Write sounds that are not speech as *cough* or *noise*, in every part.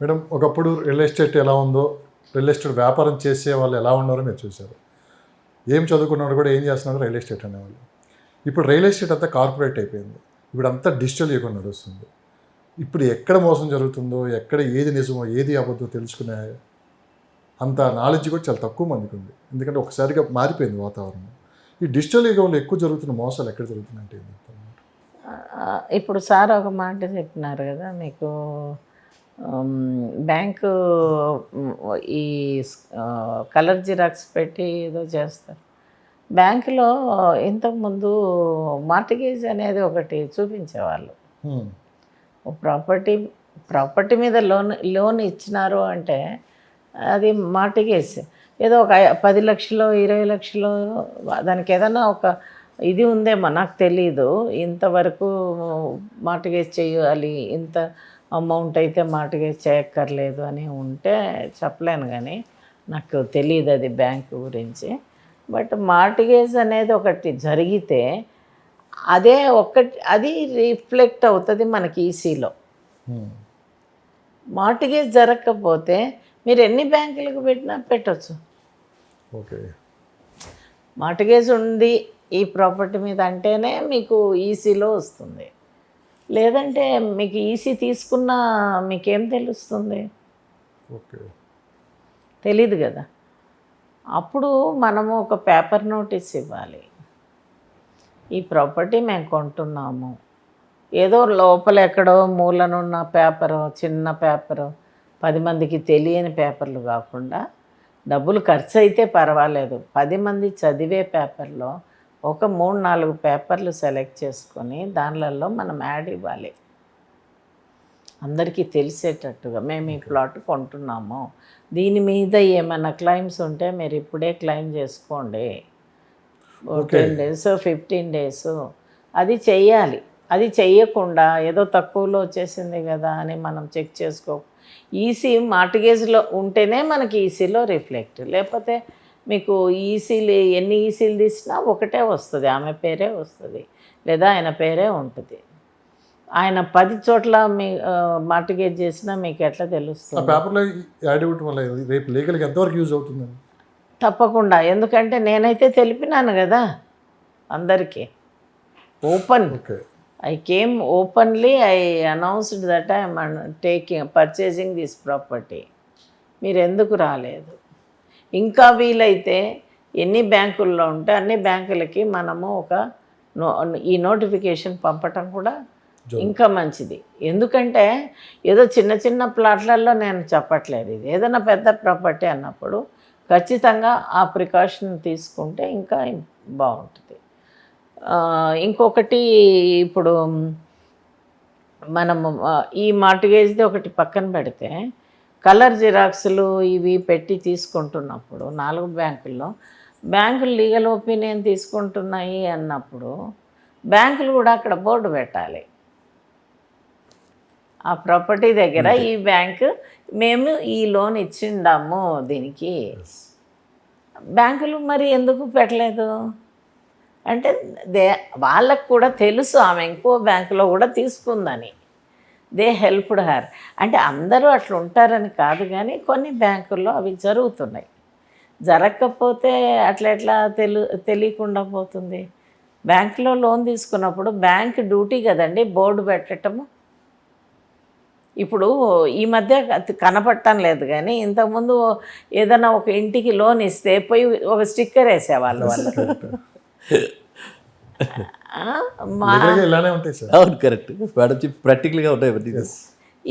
Madam ఒకప్పుడు real estate ఎలా ఉందో రియల్ ఎస్టేట్ వ్యాపారం చేసే వాళ్ళు ఎలా ఉన్నారో మీరు చూశారు. ఏం చదువుకున్నాడు కూడా ఏం చేస్తున్నారు రియల్ ఎస్టేట్ అనేవాళ్ళు. ఇప్పుడు రియల్ ఎస్టేట్ అంతా కార్పొరేట్ అయిపోయింది. ఇప్పుడు అంతా డిజిటల్ యుగం నడుస్తుంది. ఇప్పుడు ఎక్కడ మోసం జరుగుతుందో ఎక్కడ ఏది నిజమో ఏది అబద్ధమో తెలుసుకునే అంత నాలెడ్జ్ కూడా చాలా తక్కువ మందికి ఉంది. ఎందుకంటే ఒకసారిగా మారిపోయింది వాతావరణం. ఈ డిజిటల్ యుగంలో ఎక్కువ జరుగుతున్న మోసాలు ఎక్కడ జరుగుతున్నాయంటే అంటే ఇప్పుడు సార్ ఒక మాట చెప్పినారు కదా మీకు బ్యాంకు ఈ కలర్ జిరాక్స్ పెట్టి ఏదో చేస్తారు. బ్యాంకులో ఇంతకుముందు మార్టిగేజ్ అనేది ఒకటి చూపించేవాళ్ళు. ప్రాపర్టీ ప్రాపర్టీ మీద లోన్ లోన్ ఇచ్చినారు అంటే అది మార్టిగేజ్. ఏదో ఒక పది లక్షలు ఇరవై లక్షలు దానికి ఏదైనా ఒక ఇది ఉందేమో నాకు తెలీదు. ఇంతవరకు మార్టిగేజ్ చేయాలి ఇంత అమౌంట్ అయితే మార్టిగేజ్ చేయక్కర్లేదు అని ఉంటే చెప్పలేను కానీ నాకు తెలియదు అది బ్యాంక్ గురించి. బట్ మార్టిగేజ్ అనేది ఒకటి జరిగితే అదే ఒక్కటి అది రిఫ్లెక్ట్ అవుతుంది మనకి ఈసీలో. మార్టిగేజ్ జరగకపోతే మీరు ఎన్ని బ్యాంకులకు పెట్టినా పెట్టచ్చు. ఓకే. మార్టిగేజ్ ఉంది ఈ ప్రాపర్టీ మీద అంటేనే మీకు ఈసీలో వస్తుంది. లేదంటే మీకు ఈసీ తీసుకున్నా మీకేం తెలుస్తుంది? ఓకే. తెలీదు కదా. అప్పుడు మనము ఒక పేపర్ నోటీస్ ఇవ్వాలి. ఈ ప్రాపర్టీ మేము కొంటున్నాము. ఏదో లోపల ఎక్కడో మూలనున్న పేపరు చిన్న పేపరు పది మందికి తెలియని పేపర్లు కాకుండా డబ్బులు ఖర్చు అయితే పర్వాలేదు. పది మంది చదివే పేపర్లో ఒక మూడు నాలుగు పేపర్లు సెలెక్ట్ చేసుకొని దానిలలో మనం యాడ్ ఇవ్వాలి. అందరికీ తెలిసేటట్టుగా మేము ఈ ప్లాట్ కొంటున్నాము. దీని మీద ఏమైనా క్లైమ్స్ ఉంటే మీరు ఇప్పుడే క్లెయిమ్ చేసుకోండి. Ten days fifteen days. అది చెయ్యాలి. అది చెయ్యకుండా ఏదో తక్కువలో వచ్చేసింది కదా అని మనం చెక్ చేసుకో. ఈసీ మార్టిగేజ్లో ఉంటేనే మనకి ఈసీలో రిఫ్లెక్ట్. లేకపోతే మీకు ఈసీలు ఎన్ని ఈసీలు తీసినా ఒకటే వస్తుంది. ఆమె పేరే వస్తుంది. లేదా ఆయన పేరే ఉంటుంది. ఆయన పది చోట్ల మీ మార్టిగేజ్ చేసినా మీకు ఎట్లా తెలుస్తుంది? పేపర్లో యాడ్ ఇవ్వటం వల్ల రేపు లీగల్గా ఎంతవరకు యూజ్ అవుతుందండి తప్పకుండా. ఎందుకంటే నేనైతే తెలిపినాను కదా అందరికీ. Open I came openly I announced that I'm taking purchasing this property మీరు ఎందుకు రాలేదు? ఇంకా వీలైతే ఎన్ని బ్యాంకుల్లో ఉంటే అన్ని బ్యాంకులకి మనము ఒక నో ఈ నోటిఫికేషన్ పంపటం కూడా ఇంకా మంచిది. ఎందుకంటే ఏదో చిన్న చిన్న ప్లాట్లలో నేను చెప్పట్లేదు. ఇది ఏదైనా పెద్ద ప్రాపర్టీ అన్నప్పుడు ఖచ్చితంగా ఆ ప్రికాషన్ తీసుకుంటే ఇంకా బాగుంటుంది. ఇంకొకటి ఇప్పుడు మనము ఈ మార్టిగేజ్ది ఒకటి పక్కన పెడితే కలర్ జిరాక్స్లు ఇవి పెట్టి తీసుకుంటున్నప్పుడు నాలుగు బ్యాంకుల్లో బ్యాంకులు లీగల్ ఒపీనియన్ తీసుకుంటున్నాయి అన్నప్పుడు బ్యాంకులు కూడా అక్కడ బోర్డు పెట్టాలి. ఆ ప్రాపర్టీ దగ్గర ఈ బ్యాంకు మేము ఈ లోన్ ఇచ్చిండాము దీనికి. బ్యాంకులు మరి ఎందుకు పెట్టలేదు? అంటే దే వాళ్ళకు కూడా తెలుసు ఆమె ఇంకో బ్యాంకులో కూడా తీసుకుందని. They helped her. అంటే అందరూ అట్లా ఉంటారని కాదు కానీ కొన్ని బ్యాంకుల్లో అవి జరుగుతున్నాయి. జరగకపోతే అట్లా ఎట్లా తెలు తెలియకుండా పోతుంది. బ్యాంకులో లోన్ తీసుకున్నప్పుడు బ్యాంక్ డ్యూటీ కదండి బోర్డు పెట్టటము. ఇప్పుడు ఈ మధ్య కనపడటం లేదు కానీ ఇంతకుముందు ఏదైనా ఒక ఇంటికి లోన్ ఇస్తే పోయి ఒక స్టిక్కర్ వేసేవాళ్ళు వాళ్ళు. *laughs* ఇలానే ఉంటాయి సార్. అవును కరెక్ట్ మేడం చెప్పి ప్రాక్టికల్గా ఉంటాయి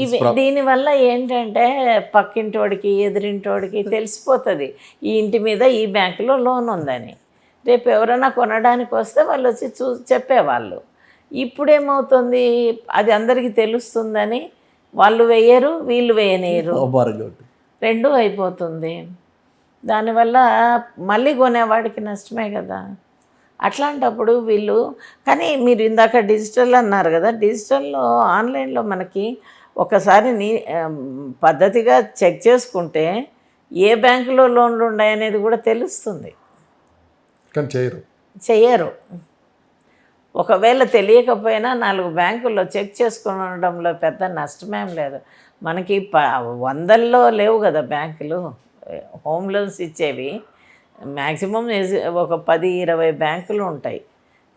ఇవి దీనివల్ల ఏంటంటే పక్కింటోడికి ఎదురింటోడికి తెలిసిపోతుంది. ఈ ఇంటి మీద ఈ బ్యాంకులో లోన్ ఉందని. రేపు ఎవరైనా కొనడానికి వస్తే వాళ్ళు వచ్చి చూ చెప్పేవాళ్ళు. ఇప్పుడేమవుతుంది? అది అందరికీ తెలుస్తుందని వాళ్ళు వేయరు వీళ్ళు వేయనేరు రెండూ అయిపోతుంది. దానివల్ల మళ్ళీ కొనేవాడికి నష్టమే కదా. అట్లాంటప్పుడు వీళ్ళు కానీ మీరు ఇందాక డిజిటల్ అన్నారు కదా డిజిటల్లో ఆన్లైన్లో మనకి ఒకసారి నీ పద్ధతిగా చెక్ చేసుకుంటే ఏ బ్యాంకులో లోన్లు ఉన్నాయనేది కూడా తెలుస్తుంది. కానీ చేయరు. చెయ్యరు ఒకవేళ తెలియకపోయినా నాలుగు బ్యాంకుల్లో చెక్ చేసుకునడంలో పెద్ద నష్టమేం లేదు. మనకి ప వందల్లో లేవు కదా బ్యాంకులు హోమ్ లోన్స్ ఇచ్చేవి. మ్యాక్సిమం ఒక పది ఇరవై బ్యాంకులు ఉంటాయి.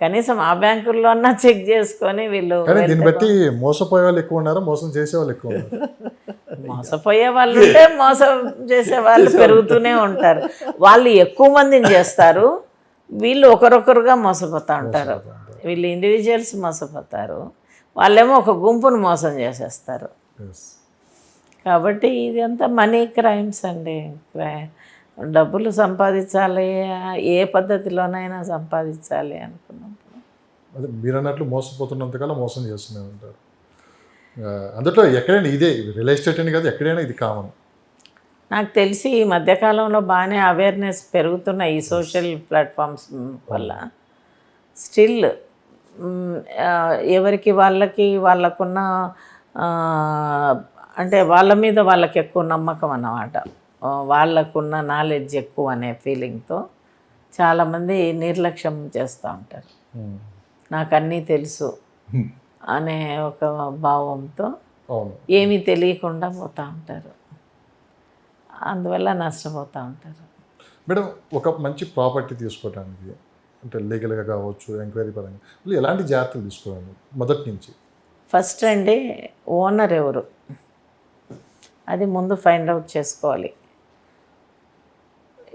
కనీసం ఆ బ్యాంకుల్లో అన్నా చెక్ చేసుకొని వీళ్ళు దీన్ని బట్టి మోసపోయే వాళ్ళు ఎక్కువ ఉన్నారు మోసం చేసే వాళ్ళు ఎక్కువ *laughs* మోసపోయే వాళ్ళు ఉంటే మోసం చేసే వాళ్ళు పెరుగుతూనే ఉంటారు. వాళ్ళు ఎక్కువ మందిని చేస్తారు వీళ్ళు ఒకరొకరుగా మోసపోతూ ఉంటారు. వీళ్ళు ఇండివిజువల్స్ మోసపోతారు వాళ్ళేమో ఒక గుంపును మోసం చేసేస్తారు. కాబట్టి ఇది అంతా మనీ క్రైమ్స్ అండి. డబ్బులు సంపాదించాలి ఏ పద్ధతిలోనైనా సంపాదించాలి అనుకున్నప్పుడు అదే మీరు అన్నట్లు మోసపోతున్నంతకాలం మోసం చేస్తూనే ఉంటారు అందులో ఎక్కడైనా ఇదే రియల్ ఎస్టేట్ అని కాదు ఎక్కడైనా ఇది కామన్. నాకు తెలిసి ఈ మధ్యకాలంలో బాగానే అవేర్నెస్ పెరుగుతున్న ఈ సోషల్ ప్లాట్ఫామ్స్ వల్ల. స్టిల్ ఎవరికి వాళ్ళకి వాళ్ళకున్న అంటే వాళ్ళ మీద వాళ్ళకి ఎక్కువ నమ్మకం అన్నమాట. వాళ్ళకున్న నాలెడ్జ్ ఎక్కువ అనే ఫీలింగ్తో చాలామంది నిర్లక్ష్యం చేస్తూ ఉంటారు. నాకు అన్నీ తెలుసు అనే ఒక భావంతో ఏమీ తెలియకుండా పోతూ ఉంటారు. అందువల్ల నష్టపోతూ ఉంటారు. మేడం ఒక మంచి ప్రాపర్టీ తీసుకోవడానికి అంటే లీగల్గా కావచ్చు ఎంక్వైరీ పరంగా వీళ్ళు ఎలాంటి జాగ్రత్తలు తీసుకోవాలి మొదటి నుంచి? ఫస్ట్ అండి ఓనర్ ఎవరు? అది ముందు ఫైండ్ అవుట్ చేసుకోవాలి.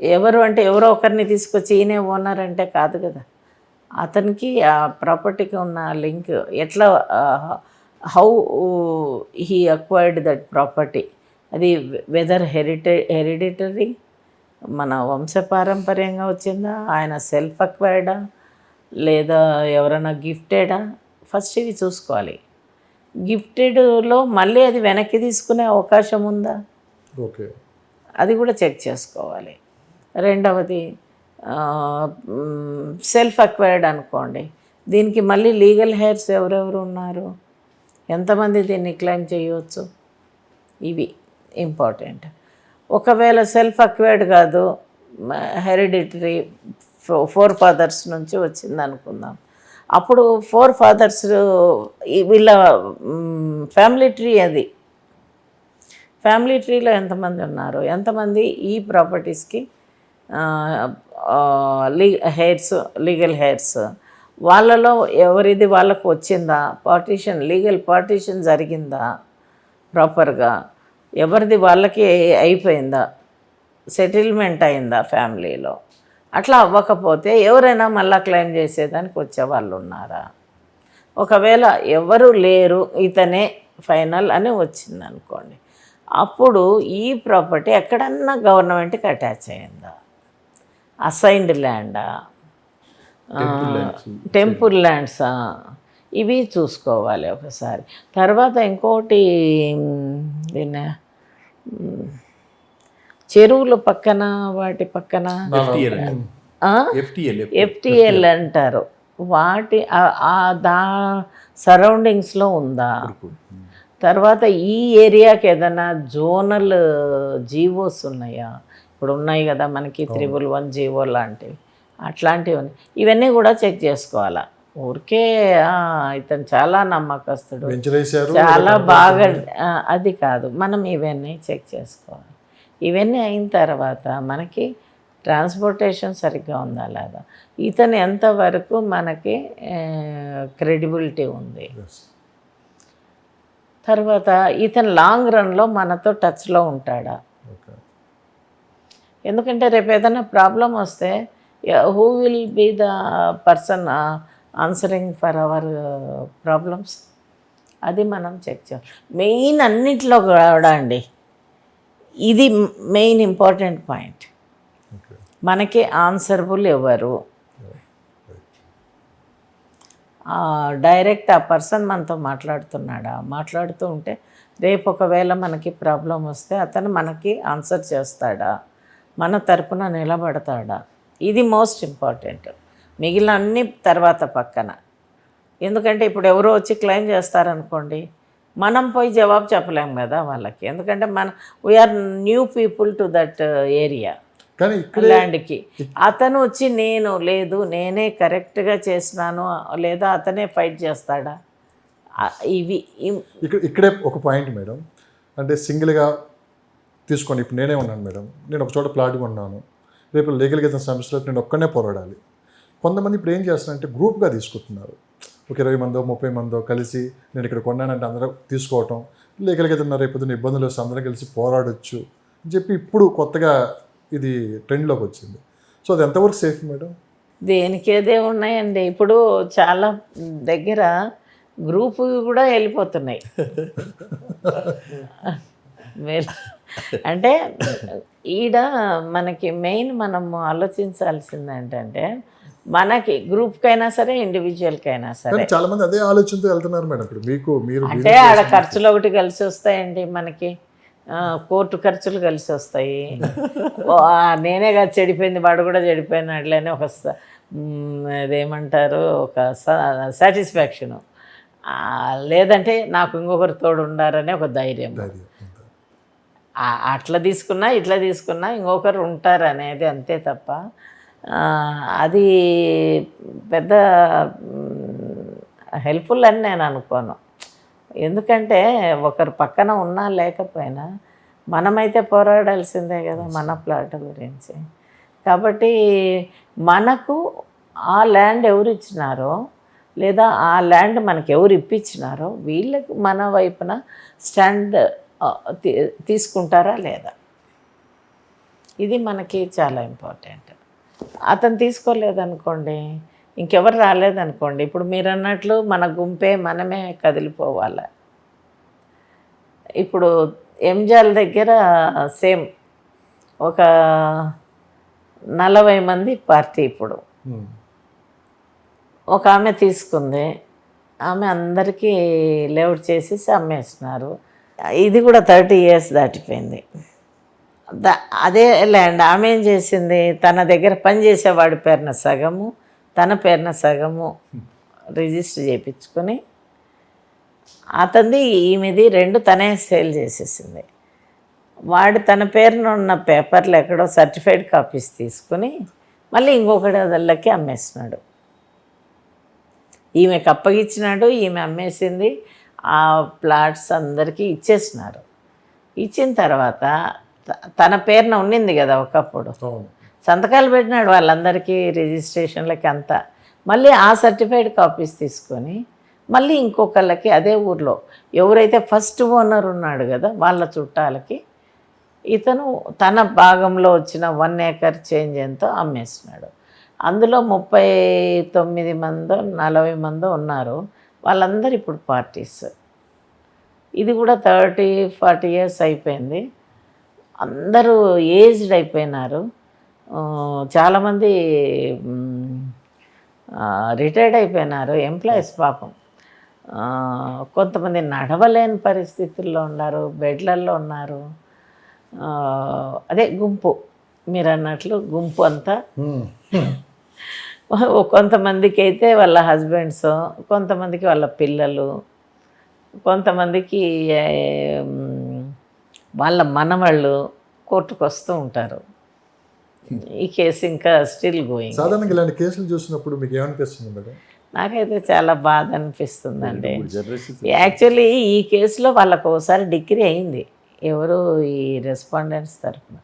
ఎవరు అంటే ఎవరో ఒకరిని తీసుకొచ్చి ఈయనే ఓనర్ అంటే కాదు కదా. అతనికి ఆ ప్రాపర్టీకి ఉన్న లింక్ ఎట్లా how he acquired that property? అది వెదర్ హెరిటే హెరిడిటరీ? మన వంశపారంపర్యంగా వచ్చిందా? ఆయన సెల్ఫ్ అక్వైర్డా? లేదా ఎవరైనా గిఫ్టెడా? ఫస్ట్ ఇవి చూసుకోవాలి. గిఫ్టెడ్లో మళ్ళీ అది వెనక్కి తీసుకునే అవకాశం ఉందా? ఓకే. అది కూడా చెక్ చేసుకోవాలి. రెండవది సెల్ఫ్ అక్వైర్డ్ అనుకోండి. దీనికి మళ్ళీ లీగల్ హెయిర్స్ ఎవరెవరు ఉన్నారు? ఎంతమంది దీన్ని క్లెయిమ్ చేయవచ్చు? ఇవి ఇంపార్టెంట్ ఒకవేళ సెల్ఫ్ అక్వైర్డ్ కాదు హెరిడిటరీ ఫోర్ ఫాదర్స్ నుంచి వచ్చింది అనుకుందాం. అప్పుడు ఫోర్ ఫాదర్స్ వీళ్ళ ఫ్యామిలీ ట్రీ అది. ఫ్యామిలీ ట్రీలో ఎంతమంది ఉన్నారు? ఎంతమంది ఈ ప్రాపర్టీస్కి లీ హెయిర్స్ లీగల్ హెయిర్స్ వాళ్ళలో ఎవరిది వాళ్ళకు వచ్చిందా? పార్టీషన్ లీగల్ పార్టీషన్ జరిగిందా? ప్రాపర్గా. ఎవరిది వాళ్ళకి అయిపోయిందా? సెటిల్మెంట్ అయిందా ఫ్యామిలీలో? అట్లా అవ్వకపోతే ఎవరైనా మళ్ళా క్లెయిమ్ చేసేదానికి వచ్చేవాళ్ళు ఉన్నారా? ఒకవేళ ఎవరు లేరు ఇతనే ఫైనల్ అని వచ్చింది అనుకోండి అప్పుడు ఈ ప్రాపర్టీ ఎక్కడన్నా గవర్నమెంట్కి అటాచ్ అయిందా అసైన్డ్ ల్యాండా? టెంపుల్ ల్యాండ్సా. ఇవి చూసుకోవాలి ఒకసారి. తర్వాత ఇంకోటి దీన్ని చెరువుల పక్కన వాటి పక్కన. ఎఫ్టిఎల్. అంటారు. వాటి దా సరౌండింగ్స్లో ఉందా? తర్వాత ఈ ఏరియాకి ఏదైనా జోనల్ జీవోస్ ఉన్నాయా? ఇప్పుడు ఉన్నాయి కదా మనకి త్రిబుల్ వన్ జీవో లాంటివి. అట్లాంటివి ఉన్నాయి. ఇవన్నీ కూడా చెక్ చేసుకోవాలా? ఊరికే ఇతను చాలా నమ్మకస్తుడు. చాలా బాగా అది కాదు. మనం ఇవన్నీ చెక్ చేసుకోవాలి. ఇవన్నీ అయిన తర్వాత మనకి ట్రాన్స్పోర్టేషన్ సరిగ్గా ఉందా లేదా? ఇతను ఎంతవరకు మనకి క్రెడిబిలిటీ ఉంది. తర్వాత ఇతను లాంగ్ రన్లో మనతో టచ్లో ఉంటాడా? ఎందుకంటే రేపు ఏదైనా ప్రాబ్లం వస్తే who will be the person answering for our problems అది మనం చెక్ చేయాలి మెయిన్ అన్నిట్లో కూడా అండి. ఇది మెయిన్ ఇంపార్టెంట్ పాయింట్ మనకి ఆన్సరబుల్ ఎవరు? డైరెక్ట్ ఆ పర్సన్ మనతో మాట్లాడుతున్నాడా? మాట్లాడుతూ ఉంటే రేపు ఒకవేళ మనకి ప్రాబ్లం వస్తే అతను మనకి ఆన్సర్ చేస్తాడా? మన తరపున నిలబడతాడా. ఇది మోస్ట్ ఇంపార్టెంట్. మిగిలిన అన్ని తర్వాత పక్కన. ఎందుకంటే ఇప్పుడు ఎవరో వచ్చి క్లెయిమ్ చేస్తారనుకోండి మనం పోయి జవాబు చెప్పలేం కదా వాళ్ళకి. ఎందుకంటే మన we are new people to that area కానీ ల్యాండ్కి అతను వచ్చి నేను లేదు నేనే కరెక్ట్గా చేసినాను లేదా అతనే ఫైట్ చేస్తాడా? ఇవి ఇక్కడ ఇక్కడే ఒక పాయింట్ మేడం అంటే సింగిల్గా తీసుకోండి ఇప్పుడు నేనే ఉన్నాను మేడం. నేను ఒక చోట ప్లాట్ కొన్నాను రేపు లీగల్గా ఏదైనా సమస్యలో నేను ఒక్కనే పోరాడాలి. కొంతమంది ఇప్పుడు ఏం చేస్తున్నారంటే గ్రూప్గా తీసుకుంటున్నారు. ఒక ఇరవై మందో ముప్పై మందో కలిసి నేను ఇక్కడ కొన్నానంటే అందరూ తీసుకోవటం లీగల్గా ఏదైనా రేపు ఇబ్బందులు వస్తే అందరం కలిసి పోరాడొచ్చు అని చెప్పి ఇప్పుడు కొత్తగా ఇది ట్రెండ్లోకి వచ్చింది. సో అది ఎంతవరకు సేఫ్ మేడం? దేనికేదే ఉన్నాయండి. ఇప్పుడు చాలా దగ్గర గ్రూప్ కూడా వెళ్ళిపోతున్నాయి. *laughs* అంటే ఈడ మనకి మెయిన్ మనము ఆలోచించాల్సింది ఏంటంటే మనకి గ్రూప్కైనా సరే ఇండివిజువల్కైనా సరే. చాలా మంది అదే ఆలోచనతో వెళ్తున్నారు మేడం. ఇప్పుడు మీకు మీరు అంటే ఆడ ఖర్చులు ఒకటి కలిసి వస్తాయండి మనకి. కోర్టు ఖర్చులు కలిసి వస్తాయి. నేనే కాదు చెడిపోయింది వాడు కూడా చెడిపోయినట్లనే ఒక అదేమంటారు ఒక సాటిస్ఫాక్షను. లేదంటే నాకు ఇంకొకరు తోడు ఉండారనే ఒక ధైర్యం. అట్లా తీసుకున్నా ఇట్లా తీసుకున్నా ఇంకొకరు ఉంటారు అనేది అంతే తప్ప అది పెద్ద హెల్ప్ఫుల్ అని నేను అనుకోను. ఎందుకంటే ఒకరు పక్కన ఉన్నా లేకపోయినా మనమైతే పోరాడాల్సిందే కదా మన ప్లాట్ గురించి. కాబట్టి మనకు ఆ ల్యాండ్ ఎవరు ఇచ్చినారో లేదా ఆ ల్యాండ్ మనకు ఎవరు ఇప్పించినారో వీళ్ళకి మన వైపున స్టాండ్ తీసుకుంటారా లేదా? ఇది మనకి చాలా ఇంపార్టెంట్. అతను తీసుకోలేదనుకోండి ఇంకెవరు రాలేదనుకోండి ఇప్పుడు మీరు అన్నట్లు మన గుంపే మనమే కదిలిపోవాలి. ఇప్పుడు ఎంజాల్ దగ్గర సేమ్ ఒక నలభై మంది పార్టీ ఇప్పుడు. ఒక ఆమె తీసుకుంది ఆమె అందరికీ లేఅవుట్ చేసేసి అమ్మేస్తున్నారు. ఇది కూడా థర్టీ ఇయర్స్ దాటిపోయింది. అదే ల్యాండ్ ఆమె ఏం చేసింది? తన దగ్గర పనిచేసేవాడి పేరున సగము తన పేరున సగము రిజిస్టర్ చేయించుకొని అతనిది ఈమెది రెండు తనే సేల్ చేసేసింది. వాడు తన పేరున ఉన్న పేపర్లు ఎక్కడో సర్టిఫైడ్ కాపీస్ తీసుకుని మళ్ళీ ఇంకొకటి అదళ్ళకి అమ్మేస్తున్నాడు. ఈమెకు కప్పగిచ్చినాడు ఈమె అమ్మేసింది. ఆ ప్లాట్స్ అందరికీ ఇచ్చేసినారు. ఇచ్చిన తర్వాత తన పేరున ఉన్నింది కదా ఒకప్పుడు. సంతకాలు పెట్టినాడు వాళ్ళందరికీ రిజిస్ట్రేషన్లకి అంతా. మళ్ళీ ఆ సర్టిఫైడ్ కాపీస్ తీసుకొని మళ్ళీ ఇంకొకళ్ళకి అదే ఊర్లో ఎవరైతే ఫస్ట్ ఓనర్ ఉన్నాడు కదా వాళ్ళ చుట్టాలకి ఇతను తన భాగంలో వచ్చిన వన్ ఏకర్ చేంజ్ ఎంతో అమ్మేస్తున్నాడు అందులో ముప్పై తొమ్మిది మందో నలభై మందో ఉన్నారు. వాళ్ళందరూ ఇప్పుడు పార్టీస్. ఇది కూడా థర్టీ ఫార్టీ ఇయర్స్ అయిపోయింది. అందరూ ఏజ్డ్ అయిపోయినారు. చాలామంది రిటైర్డ్ అయిపోయినారు ఎంప్లాయీస్ పాపం. కొంతమంది నడవలేని పరిస్థితుల్లో ఉన్నారు బెడ్లల్లో ఉన్నారు. అదే గుంపు. మీరు అన్నట్లు గుంపు అంతా కొంతమందికి అయితే వాళ్ళ హస్బెండ్స్ కొంతమందికి వాళ్ళ పిల్లలు కొంతమందికి వాళ్ళ మనవాళ్ళు కోర్టుకు వస్తూ ఉంటారు. ఈ కేసు ఇంకా స్టిల్ గోయింగ్. సాధారణంగా ఇలాంటి కేసులు చూసినప్పుడు మీకు ఏమనిపిస్తుంది మేడం? నాకైతే చాలా బాధ అనిపిస్తుందండి. యాక్చువల్లీ ఈ కేసులో వాళ్ళకు ఒకసారి డిగ్రీ అయింది. ఎవరు ఈ రెస్పాండెంట్స్ తరఫున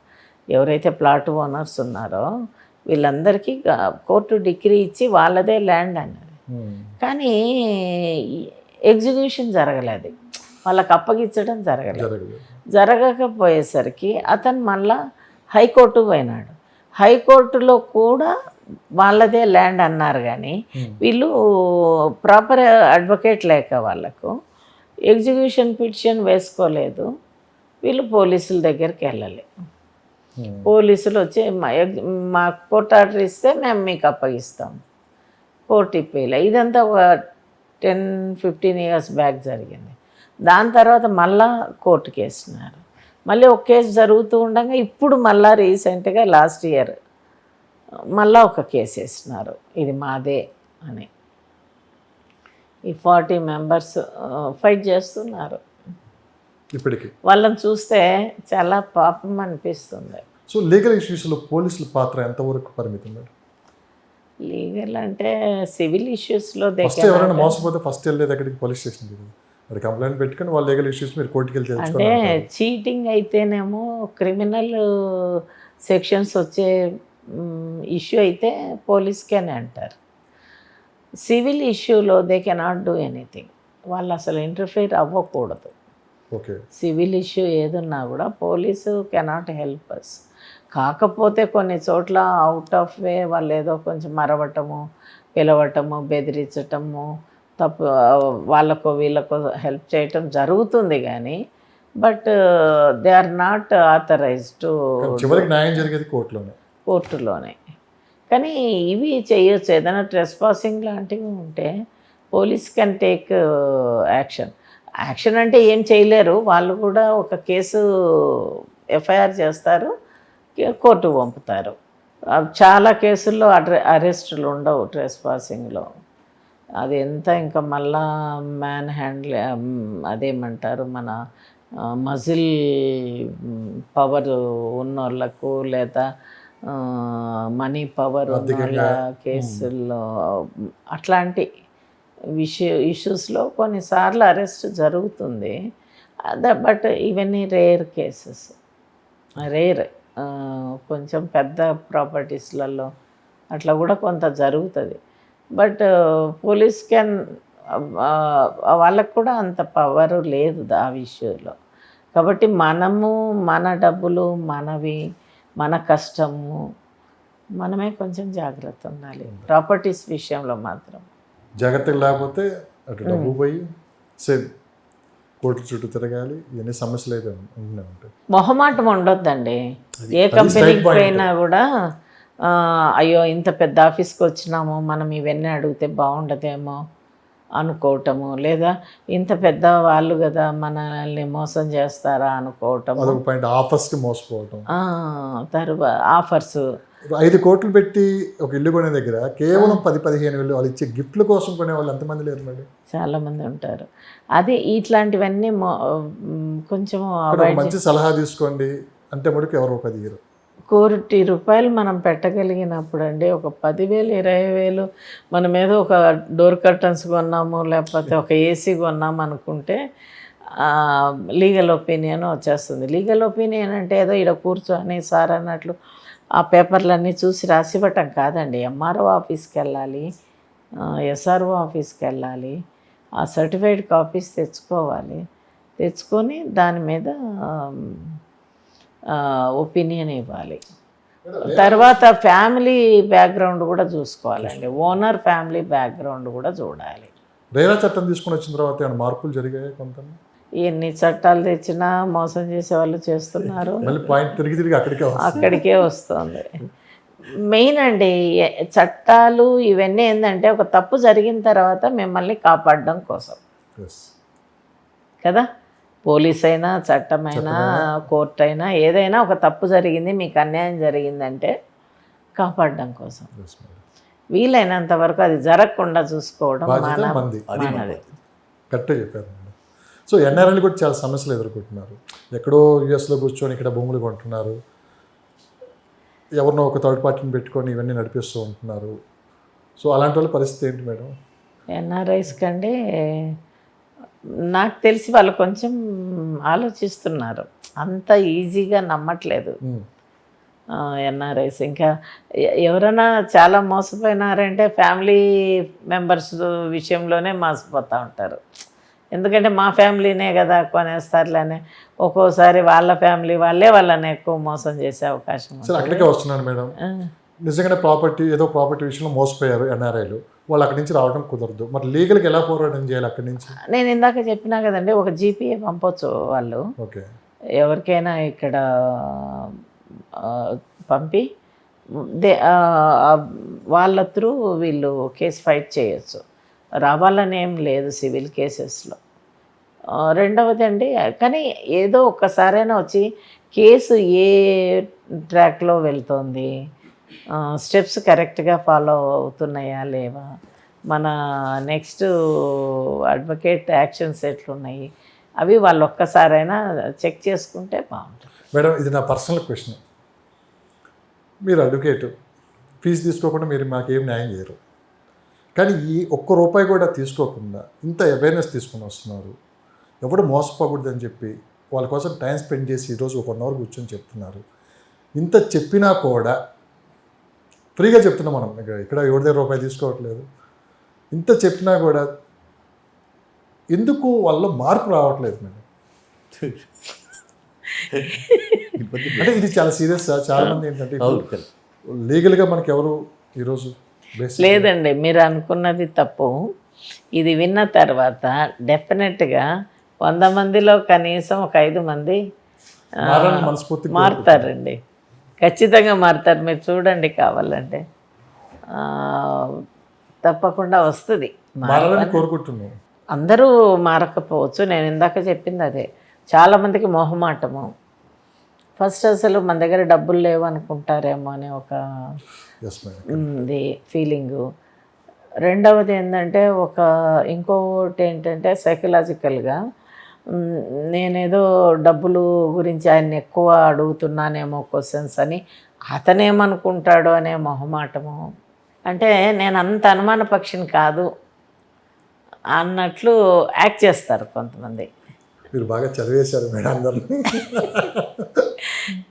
ఎవరైతే ప్లాట్ ఓనర్స్ ఉన్నారో వీళ్ళందరికీ కోర్టు డిగ్రీ ఇచ్చి వాళ్ళదే ల్యాండ్ అన్నది. కానీ ఎగ్జిక్యూషన్ జరగలేదు. వాళ్ళకి అప్పగించడం జరగలేదు. జరగకపోయేసరికి అతను మళ్ళా హైకోర్టు పోయినాడు. హైకోర్టులో కూడా వాళ్ళదే ల్యాండ్ అన్నారు కానీ వీళ్ళు ప్రాపర్ అడ్వకేట్ లేక వాళ్ళకు ఎగ్జిక్యూషన్ పిటిషన్ వేసుకోలేదు. వీళ్ళు పోలీసుల దగ్గరికి వెళ్ళాలి. ఉమ్. పోలీసులు వచ్చి మా కోర్ట్ ఆర్డర్ ఇస్తే మేము మీకు అప్పగిస్తాం. కోర్టు ఇప్పేలా ఇదంతా ఒక టెన్ ఫిఫ్టీన్ ఇయర్స్ బ్యాక్ జరిగింది. దాని తర్వాత మళ్ళా కోర్టు కేసినారు మళ్ళీ ఒక కేసు జరుగుతూ ఉండగా ఇప్పుడు మళ్ళా రీసెంట్గా లాస్ట్ ఇయర్ మళ్ళా ఒక కేసు వేస్తున్నారు. ఇది మాదే అని. ఈ ఫార్టీ మెంబర్స్ ఫైట్ చేస్తున్నారు. ఇప్పటికి. వాళ్ళని చూస్తే చాలా పాపం అనిపిస్తుంది. సో లీగల్ ఇష్యూస్లో పోలీసుల పాత్ర ఎంతవరకు పరిమితం మేడం? లీగల్ అంటే సివిల్ ఇష్యూస్లో ఫస్ట్ ఎవరైనా మోసపోతే ఫస్ట్ వెళ్ళేది ఎక్కడికి పోలీస్ స్టేషన్కి కదా అది కంప్లైంట్ పెట్టుకుని వాళ్ళ లీగల్ ఇష్యూస్ మీరు కోర్టుకి వెళ్ళి అంటే చీటింగ్ అయితేనేమో క్రిమినల్ సెక్షన్స్ వచ్చే ఇష్యూ అయితే పోలీస్కేనే అంటారు. సివిల్ ఇష్యూలో దే కెనాట్ డూ ఎనీథింగ్. వాళ్ళు అసలు ఇంటర్ఫియర్ అవ్వకూడదు. సివిల్ ఇష్యూ ఏదున్నా కూడా పోలీసు కెనాట్ హెల్ప్ అస్ కాకపోతే కొన్ని చోట్ల అవుట్ ఆఫ్ వే వాళ్ళు ఏదో కొంచెం మరవటము పిలవటము బెదిరించటము తప్పు వాళ్ళకు వీళ్ళకు హెల్ప్ చేయటం జరుగుతుంది కానీ but they are not authorize to న్యాయం జరిగేది కోర్టులోనే. కోర్టులోనే. కానీ ఇవి చేయొచ్చు. ఏదైనా ట్రెస్ పాసింగ్ లాంటివి ఉంటే police can take action action అంటే ఏం చేయలేరు. వాళ్ళు కూడా ఒక కేసు ఎఫ్ఐఆర్ చేస్తారు. కే- కోర్టుకు పంపుతారు చాలా కేసుల్లో అడ్ర అరెస్టులు ఉండవు ట్రెస్ పాసింగ్లో. అది ఎంత ఇంకా మళ్ళా మ్యాన్ హ్యాండ్ల్ అదేమంటారు మన మజిల్ పవర్ ఉన్నోళ్ళకు లేదా మనీ పవర్ ఉన్నోళ్ళ కేసుల్లో అట్లాంటి విషయ ఇష్యూస్లో కొన్నిసార్లు అరెస్ట్ జరుగుతుంది. బట్ ఇవన్నీ రేర్ కేసెస్. రేర్ కొంచెం పెద్ద ప్రాపర్టీస్లలో అట్లా కూడా కొంత జరుగుతుంది. బట్ పోలీస్ క్యాన్ వాళ్ళకు కూడా అంత పవర్ లేదు ఆ విషయంలో. కాబట్టి మనము మన డబ్బులు మనవి మన కష్టము మనమే కొంచెం జాగ్రత్త ఉండాలి. ప్రాపర్టీస్ విషయంలో మాత్రం. జాగ్రత్తగా లేకపోతే అటు డబ్బు పోయి సేమ్ కోర్టు చుట్టూ తిరగాలి ఇవన్నీ సమస్యలు అయితే ఉంటూనే ఉంటాయి. మొహమాటం ఉండొద్దండి. ఏ కంపెనీకి. పోయినా కూడా అయ్యో ఇంత పెద్ద ఆఫీస్కి వచ్చినాము మనం ఇవన్నీ అడిగితే బాగుండదేమో అనుకోవటము లేదా ఇంత పెద్ద వాళ్ళు కదా మనల్ని మోసం చేస్తారా పాయింట్ ఆఫర్స్కి మోసపోవటం. ఆ, తరువా ఆఫర్స్ ఐదు కోట్లు పెట్టి ఒక ఇల్లు కొనే దగ్గర కేవలం పది పదిహేను వేలు వాళ్ళు ఇచ్చే గిఫ్ట్ల కోసం కొనే వాళ్ళు ఎంతమంది లేరు మేడం చాలామంది ఉంటారు. అదే ఇట్లాంటివన్నీ కొంచెం మంచి సలహా తీసుకోండి అంటే మటుకు ఎవరో పది ఇయ్యరు. కోటి రూపాయలు మనం పెట్టగలిగినప్పుడు అండి ఒక పదివేలు ఇరవై వేలు మనం ఏదో ఒక డోర్ కర్టన్స్ కొన్నాము లేకపోతే ఒక ఏసీ కొన్నాము అనుకుంటే లీగల్ ఒపీనియన్ వచ్చేస్తుంది. లీగల్ ఒపీనియన్ అంటే ఏదో ఇక్కడ కూర్చొని సార్ అన్నట్లు ఆ పేపర్లన్నీ చూసి రాసివ్వటం కాదండి. ఎంఆర్ఓ ఆఫీస్కి వెళ్ళాలి ఎస్ఆర్ఓ ఆఫీస్కి వెళ్ళాలి ఆ సర్టిఫైడ్ కాపీస్ తెచ్చుకోవాలి. తెచ్చుకొని దాని మీద ఒపీనియన్ ఇవ్వాలి. తర్వాత ఫ్యామిలీ బ్యాక్గ్రౌండ్ కూడా చూసుకోవాలండి. ఓనర్ ఫ్యామిలీ బ్యాక్గ్రౌండ్ కూడా చూడాలి. రేరా చట్టం తీసుకుని వచ్చిన తర్వాత మార్పులు జరిగాయి కొంత ఎన్ని చట్టాలు తెచ్చినా మోసం చేసే వాళ్ళు చేస్తున్నారు అక్కడికే వస్తుంది. మెయిన్ అండి చట్టాలు ఇవన్నీ ఏంటంటే ఒక తప్పు జరిగిన తర్వాత మిమ్మల్ని కాపాడడం కోసం. కదా? పోలీస్ అయినా చట్టమైనా. కోర్టు అయినా ఏదైనా ఒక తప్పు జరిగింది మీకు అన్యాయం జరిగిందంటే కాపాడడం కోసం. వీలైనంత వరకు అది జరగకుండా చూసుకోవడం మనది కరెక్టే చెప్పారు. సో ఎన్ఆర్ఐలు కూడా చాలా సమస్యలు ఎదుర్కొంటున్నారు. ఎక్కడో యుఎస్లో కూర్చొని ఇక్కడ భూములు కొంటున్నారు. ఎవరినో ఒక థర్డ్ పార్టీని పెట్టుకొని ఇవన్నీ నడిపిస్తూ ఉంటున్నారు. సో అలాంటి వాళ్ళ పరిస్థితి ఏంటి మేడం? ఎన్ఆర్ఐస్ కంటే నాకు తెలిసి వాళ్ళు కొంచెం ఆలోచిస్తున్నారు. అంత ఈజీగా నమ్మట్లేదు. ఎన్ఆర్ఐస్ ఇంకా ఎవరైనా చాలా మోసపోయినారంటే ఫ్యామిలీ మెంబర్స్ విషయంలోనే మోసపోతూ ఉంటారు. ఎందుకంటే మా ఫ్యామిలీనే కదా కొనేస్తారులేనే ఒక్కోసారి వాళ్ళ ఫ్యామిలీ వాళ్ళే వాళ్ళని ఎక్కువ మోసం చేసే అవకాశం సరే అక్కడికే వస్తున్నాను మేడం. నిజంగానే ప్రాపర్టీ ఏదో ప్రాపర్టీ విషయంలో మోసపోయారు ఎన్ఆర్ఐలు. వాళ్ళు అక్కడి నుంచి రావడం కుదరదు. మరి లీగల్కి ఎలా పోరాటం చేయాలి అక్కడి నుంచి? నేను ఇందాక చెప్పినా కదండి ఒక జీపీఏ పంపొచ్చు వాళ్ళు. ఓకే. ఎవరికైనా ఇక్కడ పంపి దే వాళ్ళ త్రూ వీళ్ళు కేసు ఫైట్ చేయొచ్చు. రావాలనేం లేదు సివిల్ కేసెస్లో. రెండవది అండి కానీ ఏదో ఒక్కసారైనా వచ్చి కేసు ఏ ట్రాక్లో వెళ్తోంది? స్టెప్స్ కరెక్ట్గా ఫాలో అవుతున్నాయా లేవా? మన నెక్స్ట్ అడ్వకేట్ యాక్షన్స్ ఎట్లున్నాయి అవి వాళ్ళు ఒక్కసారైనా చెక్ చేసుకుంటే బాగుంటుంది. మేడం ఇది నా పర్సనల్ క్వశ్చన్. మీరు అడ్వకేట్ ఫీజు తీసుకోకుండా మీరు మాకేం న్యాయం చేయరు. కానీ ఈ ఒక్క రూపాయి కూడా తీసుకోకుండా ఇంత అవేర్నెస్ తీసుకొని వస్తున్నారు. ఎవడు మోసపోకూడదని చెప్పి వాళ్ళ కోసం టైం స్పెండ్ చేసి ఈరోజు ఒక వన్ అవర్ కూర్చొని చెప్తున్నారు. ఇంత చెప్పినా కూడా ఫ్రీగా చెప్తున్నాం మనం. ఇక ఇక్కడ ఎవరి దగ్గర రూపాయి తీసుకోవట్లేదు. ఇంత చెప్పినా కూడా ఎందుకు వాళ్ళలో మార్పు రావట్లేదు మేడం? అంటే ఇది చాలా సీరియస్ చాలా మంది ఏంటంటే. లీగల్గా మనకి ఎవరు ఈరోజు లేదండి మీరు అనుకున్నది తప్పు. ఇది విన్న తర్వాత డెఫినెట్గా వంద మందిలో కనీసం ఒక ఐదు మంది మారుతారండి. ఖచ్చితంగా మారుతారు. మీరు చూడండి కావాలంటే. తప్పకుండా వస్తుంది. అందరూ మారకపోవచ్చు. నేను ఇందాక చెప్పింది అదే. చాలామందికి మొహమాటము. ఫస్ట్ అసలు మన దగ్గర డబ్బులు లేవు అనుకుంటారేమో అనే ఒక ఫీలింగు రెండవది ఏంటంటే ఒక ఇంకోటి ఏంటంటే సైకలాజికల్గా నేనేదో డబ్బులు గురించి ఆయన ఎక్కువ అడుగుతున్నానేమో క్వశ్చన్స్ అని అతనేమనుకుంటాడో అనే మొహమాటము. అంటే నేను అంత అనుమాన పక్షిని కాదు అన్నట్లు యాక్ట్ చేస్తారు కొంతమంది. మీరు బాగా చదివేశారు మేడం అందరు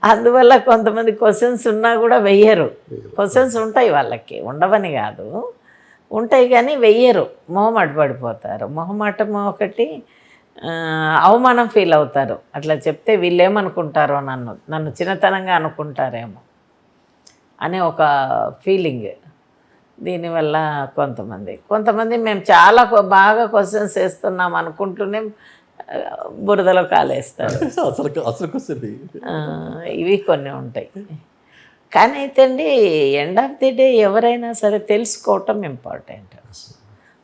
అందువల్ల కొంతమంది క్వశ్చన్స్ ఉన్నా కూడా వెయ్యరు. క్వశ్చన్స్ ఉంటాయి వాళ్ళకి ఉండవని కాదు. ఉంటాయి కానీ వెయ్యరు. మొహమాట పడిపోతారు మొహమాటం ఒకటి అవమానం ఫీల్ అవుతారు. అట్లా చెప్తే వీళ్ళు ఏమనుకుంటారో నన్ను నన్ను చిన్నతనంగా అనుకుంటారేమో అనే ఒక ఫీలింగ్ దీనివల్ల కొంతమంది కొంతమంది మేము చాలా బాగా క్వశ్చన్స్ వేస్తున్నాం అనుకుంటూనే బురదలో కాలేస్తారు. *laughs* ఇవి కొన్ని ఉంటాయి. కానీ అయితే అండి ఎండ్ ఆఫ్ ది డే ఎవరైనా సరే తెలుసుకోవటం ఇంపార్టెంట్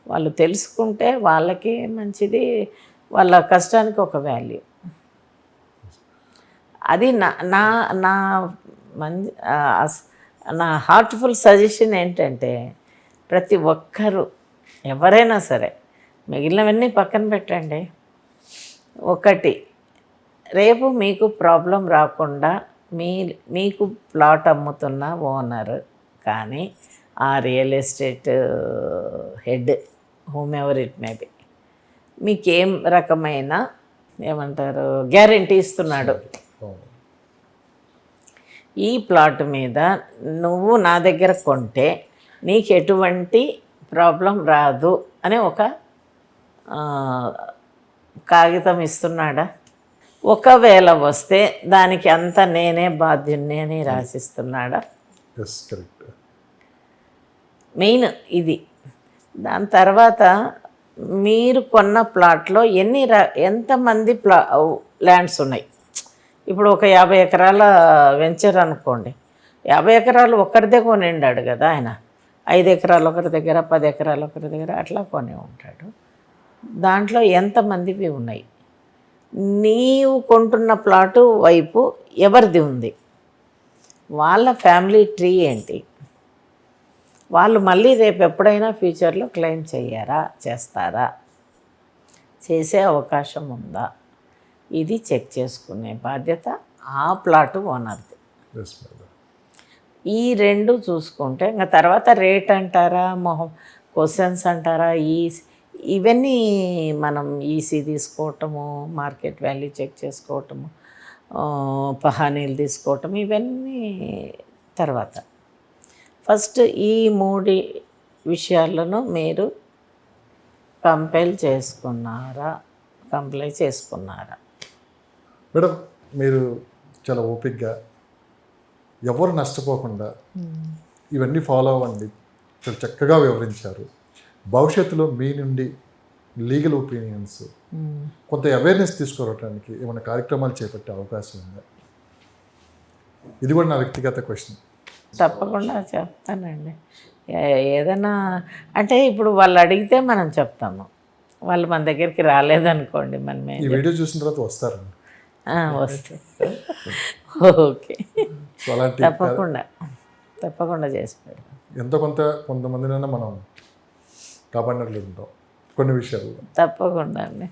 వాళ్ళు తెలుసుకుంటే వాళ్ళకి మంచిది వాళ్ళ కష్టానికి ఒక వాల్యూ అది నా నా నా మంచి నా హార్ట్ఫుల్ సజెషన్ ఏంటంటే ప్రతి ఒక్కరూ ఎవరైనా సరే మిగిలినవన్నీ పక్కన పెట్టండి. ఒకటి రేపు మీకు ప్రాబ్లం రాకుండా మీ మీకు ప్లాట్ అమ్ముతున్న ఓనర్ కానీ ఆ real estate head whomever it may be మీకేం రకమైన ఏమంటారు గ్యారంటీ ఇస్తున్నాడు? ఈ ప్లాట్ మీద నువ్వు నా దగ్గర కొంటే నీకు ఎటువంటి ప్రాబ్లం రాదు అనే ఒక కాగితం ఇస్తున్నాడా? ఒకవేళ వస్తే దానికి అంత నేనే బాధ్యుణ్ణి అని రాసిస్తున్నాడా? మెయిన్ ఇది. దాని తర్వాత మీరు కొన్న ప్లాట్లో ఎన్ని ర ఎంతమంది ప్లా ల్యాండ్స్ ఉన్నాయి? ఇప్పుడు ఒక యాభై ఎకరాల వెంచర్ అనుకోండి. యాభై ఎకరాలు ఒకరిదే కొనిండాడు కదా ఆయన. ఐదు ఎకరాలు ఒకరి దగ్గర పది ఎకరాలు ఒకరి దగ్గర అట్లా కొని ఉంటాడు. దాంట్లో ఎంతమందివి ఉన్నాయి? నీవు కొంటున్న ప్లాటు వైపు ఎవరిది ఉంది? వాళ్ళ ఫ్యామిలీ ట్రీ ఏంటి? వాళ్ళు మళ్ళీ రేపు ఎప్పుడైనా ఫ్యూచర్లో క్లెయిమ్ చెయ్యారా? చేస్తారా? చేసే అవకాశం ఉందా? ఇది చెక్ చేసుకునే బాధ్యత ఆ ప్లాట్ ఓనర్ది. ఈ రెండు చూసుకుంటే ఇంకా తర్వాత రేట్ అంటారా? మొహం క్వశ్చన్స్ అంటారా? ఈ ఇవన్నీ మనం ఈసీ తీసుకోవటము మార్కెట్ వాల్యూ చెక్ చేసుకోవటము పహానీలు తీసుకోవటం ఇవన్నీ తర్వాత. ఫస్ట్ ఈ మూడి విషయాలను మీరు కంపైల్ చేసుకున్నారా? కంప్లై చేసుకున్నారా? మేడం మీరు చాలా ఓపిక్గా ఎవరు నష్టపోకుండా ఇవన్నీ ఫాలో అవ్వండి. చాలా చక్కగా వివరించారు. భవిష్యత్తులో మీ నుండి లీగల్ ఒపీనియన్స్ కొంత అవేర్నెస్ తీసుకురావడానికి ఏమైనా కార్యక్రమాలు చేపట్టే అవకాశం ఉందా? ఇది కూడా నా వ్యక్తిగత క్వశ్చన్ తప్పకుండా చెప్తానండి. ఏదైనా అంటే ఇప్పుడు వాళ్ళు అడిగితే మనం చెప్తాము. వాళ్ళు మన దగ్గరికి రాలేదనుకోండి మనమే ఈ వీడియో చూసిన తర్వాత వస్తారు వస్తే ఓకే. తప్పకుండా. తప్పకుండా చేసి పెడతాం. ఎంతో కొంత కొంతమందినైనా మనం కాపాడినట్లు ఉంటాం. కొన్ని విషయాల్లో. తప్పకుండా అండి.